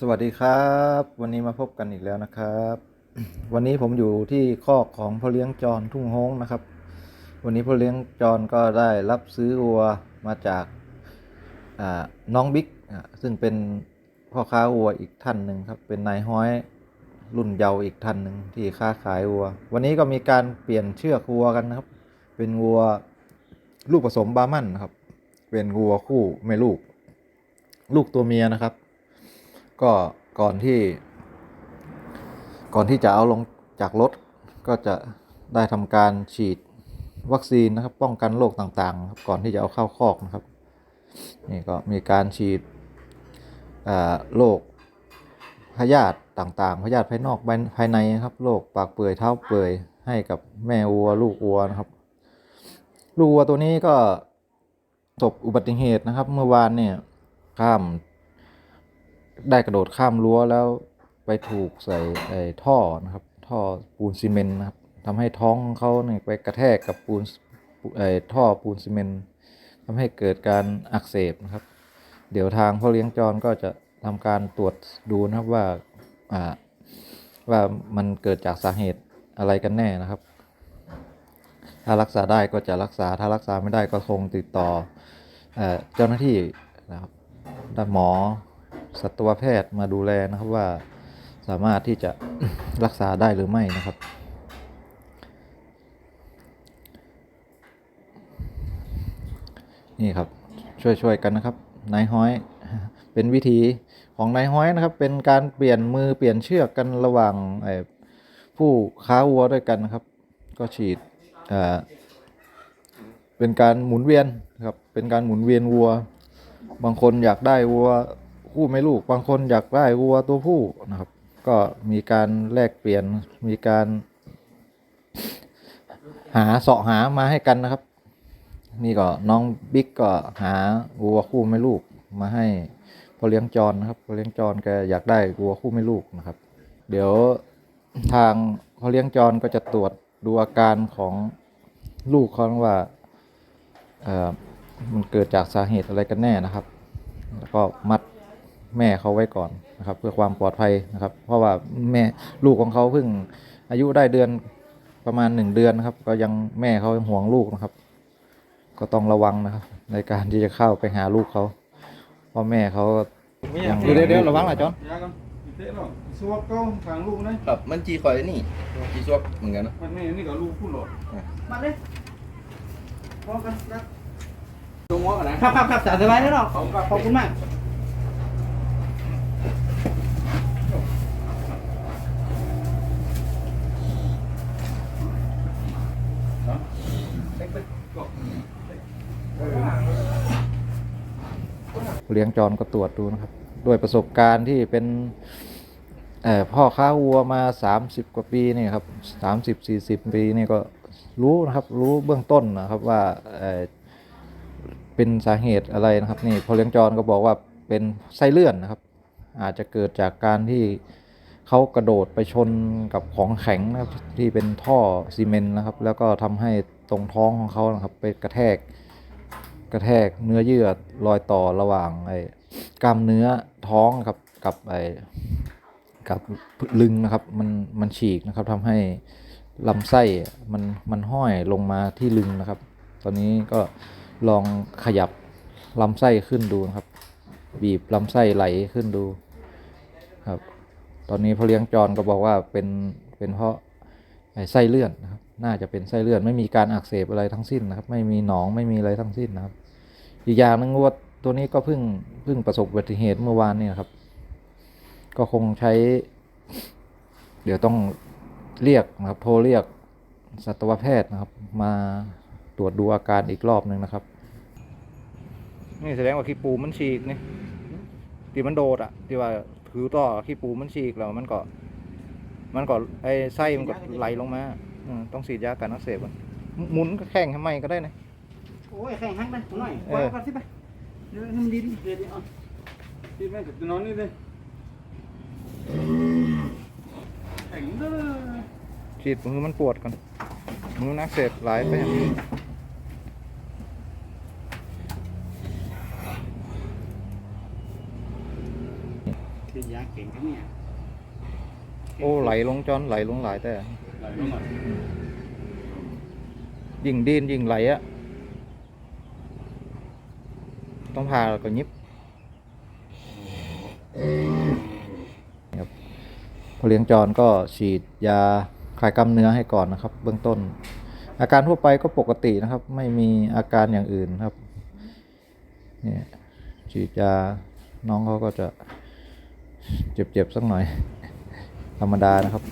สวัสดีครับ วันนี้มาพบกันอีกแล้วนะครับ วันนี้ผมอยู่ที่คอกของพ่อเลี้ยงจรทุ่งโฮงนะครับ วันนี้พ่อเลี้ยงจรก็ได้รับซื้อวัวมาจากน้องบิ๊กซึ่งเป็นพ่อค้าวัวอีกท่านหนึ่งครับเป็นนายห้อยรุ่นเยาว์อีกท่านหนึ่งที่ค้าขายวัว วันนี้ก็มีการเปลี่ยนเชือกวัวกันนะครับ เป็นวัวลูกผสมบาร์มันนะครับ เป็นวัวคู่แม่ลูก ลูกตัวเมียนะครับ ก็ก่อนที่ ก่อนที่จะเอาลงจากรถก็จะได้ทำการฉีดวัคซีนนะครับ ป้องกันโรคต่างๆครับก่อนที่จะเอาเข้าคอกนะครับนี่ก็มีการฉีดโรคพยาธิต่างๆพยาธิภายนอกภายในครับโรคปากเปื่อยเท้าเปื่อยให้กับแม่วัวลูกวัวนะครับ ลูกวัวตัวนี้ก็ประสบอุบัติเหตุนะครับ เมื่อวานเนี่ยข้าม ได้กระโดดข้ามรั้วแล้วไปถูกใส่ไอ้ท่อนะครับ ท่อปูนซีเมนต์นะครับทำให้ท้องเขาเนี่ยไปกระแทกกับปูนไอ้ท่อปูนซีเมนต์ทำให้เกิดการอักเสบนะครับ เดี๋ยวทางพ่อเลี้ยงจรก็จะทำการตรวจดูนะครับว่าอ่าว่ามันเกิดจากสาเหตุอะไรกันแน่นะครับ ถ้ารักษาได้ก็จะรักษา ถ้ารักษาไม่ได้ก็คงติดต่อเอ่อเจ้าหน้าที่นะครับด้านหมอ สัตวแพทย์มาดูแลนะครับว่าสามารถที่จะรักษาได้หรือไม่นะครับ นี่ครับช่วยช่วยๆกันนะครับนายห้อยเป็นวิธีของนายห้อยนะครับ เป็นการเปลี่ยนมือเปลี่ยนเชือกกันระหว่างผู้ค้าวัวด้วยกันนะครับ ก็ฉีดอ่าเป็นการหมุนเวียนครับเป็นการหมุนเวียนวัว บางคนอยากได้วัว คู่ไม่ลูก บางคนอยากได้วัวตัวผู้นะครับ ก็มีการแลกเปลี่ยนมีการ หาเสาะหามาให้กันนะครับ นี่ก็น้องบิ๊กก็หาวัวคู่ไม่ลูกมาให้พอเลี้ยงจรนะครับพอเลี้ยงจรแกอยากได้วัวคู่ไม่ลูกนะครับ เดี๋ยวทางพอเลี้ยงจรก็จะตรวจดูอาการของลูกเขาว่าเอ่อมันเกิดจากสาเหตุอะไรกันแน่นะครับ แล้วก็มัด แม่เขาไว้ก่อนนะครับ เพื่อความปลอดภัยนะครับ เพราะว่าแม่ลูกของเขาเพิ่งอายุได้เดือนประมาณหนึ่งเดือนนะครับ ก็ยังแม่เขายังห่วงลูกนะครับ ก็ต้องระวังนะครับ ในการที่จะเข้าไปหาลูกเขาเพราะแม่เขายังเดี๋ยวเดี๋ยวระวังหน่อยจอนยากันเตะเนาะสวกเก้าทางลูกนะครับ มันจีคอยนี่จีซวกเหมือนกันนะมันนี่นี่ก็ลูกพูดหรอมาเลยพร้อมกันนะตรงหัวกันนะครับครับครับสบายแล้วเนาะขอบขอบคุณมาก เลี้ยงจรก็ตรวจดูนะครับ ด้วยประสบการณ์ที่เป็นพ่อค้าวัวมา 30 กว่าปีนี่ครับ 30 40 ปีนี่ก็รู้นะครับรู้เบื้องต้นนะครับว่าเเป็นสาเหตุอะไรนะครับนี่พอเลี้ยงจรก็บอกว่าเป็นไส้เลื่อนนะครับ อาจจะเกิดจากการที่เขากระโดดไปชนกับของแข็งนะครับที่เป็นท่อซีเมนต์นะครับ แล้วก็ทำให้ตรงท้องของเขานะครับไปกระแทก กระแทกเนื้อเยื่อรอยต่อระหว่างไอ้กล้ามเนื้อท้องครับกับไอ้กับลึงนะครับมันมันฉีกนะครับทำให้ลำไส้มันมันห้อยลงมาที่ลึงนะครับ ตอนนี้ก็ลองขยับลำไส้ขึ้นดูนะครับ บีบลำไส้ไหลขึ้นดูครับ ตอนนี้พ่อเลี้ยงจรก็บอกว่าเป็นเป็นเพราะ ไอ้ไส้เลื่อนนะครับ น่าจะเป็นไส้เลื่อน ไม่มีการอักเสบอะไรทั้งสิ้นนะครับ ไม่มีหนองไม่มีอะไรทั้งสิ้นนะครับ อีกอย่างนึงวัวตัวนี้ก็เพิ่งเพิ่งประสบอุบัติเหตุเมื่อวานนี่ยครับ ก็คงใช้ เดี๋ยวต้องเรียกนะครับ โทรเรียกสัตวแพทย์นะครับ มาตรวจดูอาการอีกรอบหนึ่งนะครับ นี่แสดงว่าขี้ปูมันฉีกนี่ที่มันโดดอะที่ว่าถือต่อขี้ปูมันฉีกแล้วมันก็ มันก็ไอ้ไส้มันก็ไหลลงมาอืมต้องฉีดยากันอักเสบก่อนหมุนก็แข้งให้ไหมก็ได้นะ โอ้ยแข่งฮักนะหน่อยเอวาองกันสิไปเดี๋ยวทำดีดิเดี๋ยวเอาที่แม่จะนอนนี่เลยแข็งเด้อฉีดมือมันปวดก่อนมือนักเสพหลายไปอย่างนี้คือยาเก่งทั้งเนี่ย โอ้ไหลลงจอนไหลลงหลายแต่ไหลลงหน่อยยิ่งดินยิ่งไหลอะต้องพาแล้วก็ยิบนี่ครับพอเลี้ยงจรก็ฉีดยาคลายกล้ามเนื้อให้ก่อนนะครับ เบื้องต้น อาการทั่วไปก็ปกตินะครับ ไม่มีอาการอย่างอื่นครับเนี่ยฉีดยาน้องเขาก็จะเจ็บๆสักหน่อย ธรรมดานะครับ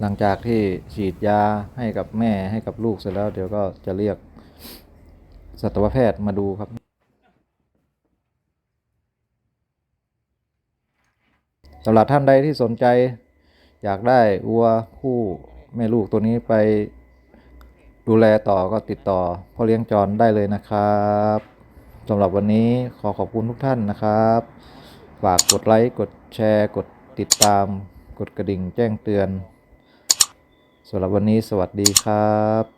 หลังจากที่ฉีดยาให้กับแม่ให้กับลูกเสร็จแล้ว เดี๋ยวก็จะเรียกสัตวแพทย์มาดูครับ สำหรับท่านใดที่สนใจ อยากได้วัวคู่แม่ลูกตัวนี้ไปดูแลต่อก็ติดต่อพ่อเลี้ยงจรได้เลยนะครับ สำหรับวันนี้ขอขอบคุณทุกท่านนะครับ ฝากกดไลค์กดแชร์ กดติดตาม กดกระดิ่งแจ้งเตือนสำหรับวันนี้สวัสดีครับ